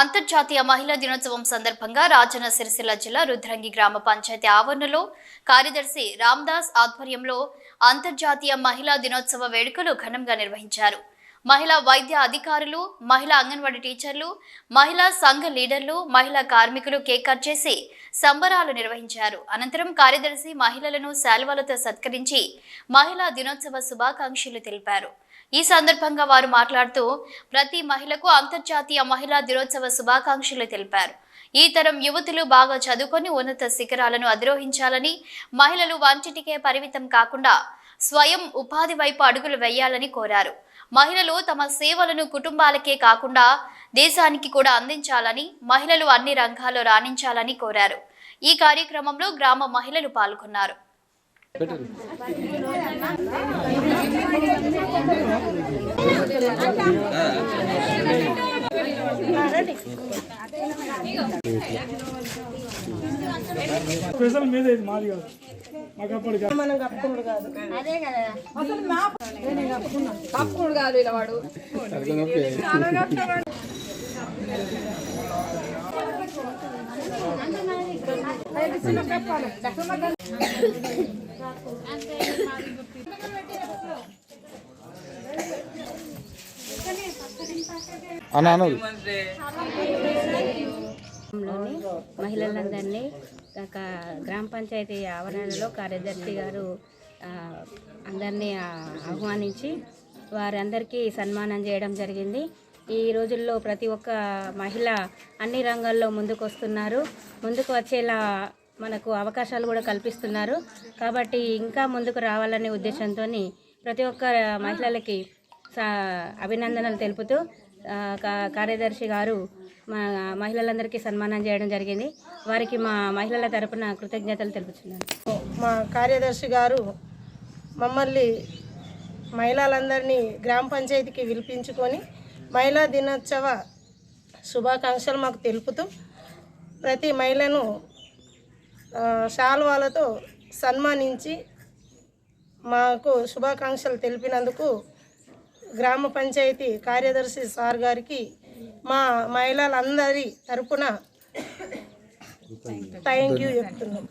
అంతర్జాతీయ మహిళా దినోత్సవం సందర్భంగా రాజన్న సిరిసిల్ల జిల్లా రుద్రంగి గ్రామ పంచాయతీ ఆవరణలో కార్యదర్శి రామ్దాస్ ఆధ్వర్యంలో అంతర్జాతీయ మహిళా దినోత్సవ వేడుకలు ఘనంగా నిర్వహించారు. మహిళా వైద్య అధికారులు మహిళా అంగన్వాడీ టీచర్లు మహిళా సంఘ లీడర్లు మహిళా కార్మికులు కేక్ కట్ చేసి సంబరాలు నిర్వహించారు. అనంతరం కార్యదర్శి మహిళలను శాల్వాలతో సత్కరించి మహిళా దినోత్సవ శుభాకాంక్షలు తెలిపారు. ఈ సందర్భంగా వారు మాట్లాడుతూ ప్రతి మహిళకు అంతర్జాతీయ మహిళా దినోత్సవ శుభాకాంక్షలు తెలిపారు. ఈ తరం యువతులు బాగా చదువుకొని ఉన్నత శిఖరాలను అధిరోహించాలని మహిళలు వంటిటికే పరిమితం కాకుండా స్వయం ఉపాధి వైపు అడుగులు వేయాలని కోరారు. మహిళలు తమ సేవలను కుటుంబాలకే కాకుండా దేశానికి కూడా అందించాలని మహిళలు అన్ని రంగాల్లో రాణించాలని కోరారు. ఈ కార్యక్రమంలో గ్రామ మహిళలు పాల్గొన్నారు. స్పెషల్ మీద ఇది మాది కాదు. మాకు అప్పటికి మనం కప్పుకున్నాడు కాదు. కప్పుకుడు కాదు. ఇలా వాడు. అన్న అన్నది మహిళలందరినీ ఒక గ్రామ పంచాయతీ ఆవరణలో కార్యదర్శి గారు అందరినీ ఆహ్వానించి వారందరికీ సన్మానం చేయడం జరిగింది. ఈ రోజుల్లో ప్రతి ఒక్క మహిళ అన్ని రంగాల్లో ముందుకు వస్తున్నారు ముందుకు వచ్చేలా మనకు అవకాశాలు కూడా కల్పిస్తున్నారు. కాబట్టి ఇంకా ముందుకు రావాలనే ఉద్దేశంతో ప్రతి ఒక్క మహిళలకి అభినందనలు తెలుపుతూ కార్యదర్శి గారు మా మహిళలందరికీ సన్మానం చేయడం జరిగింది. వారికి మా మహిళల తరపున కృతజ్ఞతలు తెలుపుతున్నాను మా కార్యదర్శి గారు మమ్మల్ని మహిళలందరినీ గ్రామ పంచాయతీకి పిలిపించుకొని మహిళా దినోత్సవ శుభాకాంక్షలు మాకు తెలుపుతూ ప్రతి మహిళను శాల్వాలతో సన్మానించి మాకు శుభాకాంక్షలు తెలిపినందుకు గ్రామ పంచాయతీ కార్యదర్శి సార్ గారికి మా మహిళలందరి తరపున థ్యాంక్ యూ చెప్తున్నాం.